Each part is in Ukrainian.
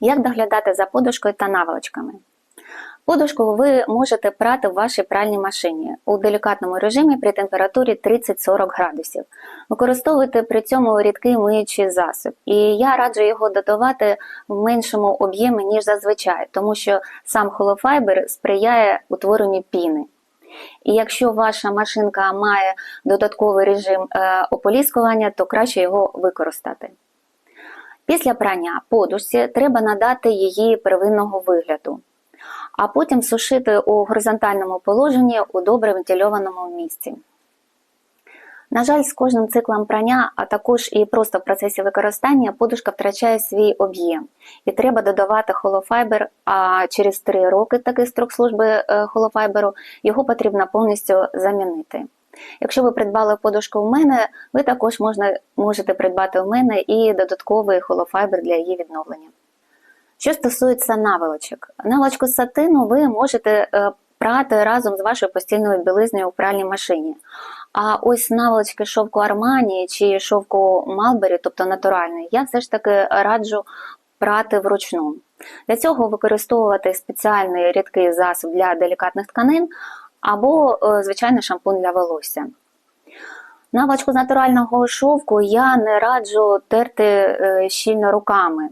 Як доглядати за подушкою та наволочками? Подушку ви можете прати в вашій пральній машині у делікатному режимі при температурі 30-40 градусів. Використовуйте при цьому рідкий миючий засіб. І я раджу його додавати в меншому об'ємі, ніж зазвичай, тому що сам холофайбер сприяє утворенню піни. І якщо ваша машинка має додатковий режим е, ополіскування, то краще його використати. Після прання подушці треба надати її первинного вигляду, а потім сушити у горизонтальному положенні у добре вентильованому місці. На жаль, з кожним циклом прання, а також і просто в процесі використання, подушка втрачає свій об'єм. І треба додавати холофайбер, а через 3 роки такий строк служби е, холофайберу його потрібно повністю замінити. Якщо ви придбали подушку в мене, ви також можна, можете придбати в мене і додатковий холофайбер для її відновлення. Що стосується наволочок, наволочку з сатину ви можете е, прати разом з вашою постільною білизнею у пральній машині. А ось наволочки шовку Армані чи шовку Малбері, тобто натуральний, я все ж таки раджу прати вручну. Для цього використовувати спеціальний рідкий засіб для делікатних тканин або е, звичайний шампунь для волосся. Наволочку з натурального шовку я не раджу терти е, щільно руками,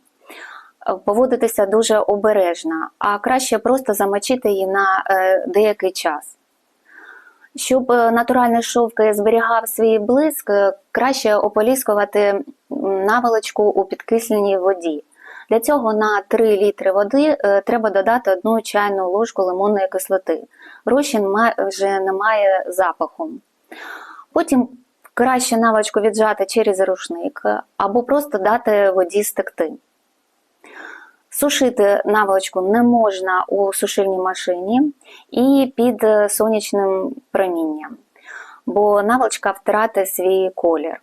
поводитися дуже обережно, а краще просто замочити її на е, деякий час. Щоб натуральний шовк зберігав свій блиск, краще ополіскувати наволочку у підкисленій воді. Для цього на 3 літри води е, треба додати 1 чайну ложку лимонної кислоти. Розчин майже не має запаху. Потім краще наволочку віджати через рушник або просто дати воді стекти. Сушити наволочку не можна у сушильній машині і під сонячним промінням, бо наволочка втратить свій колір.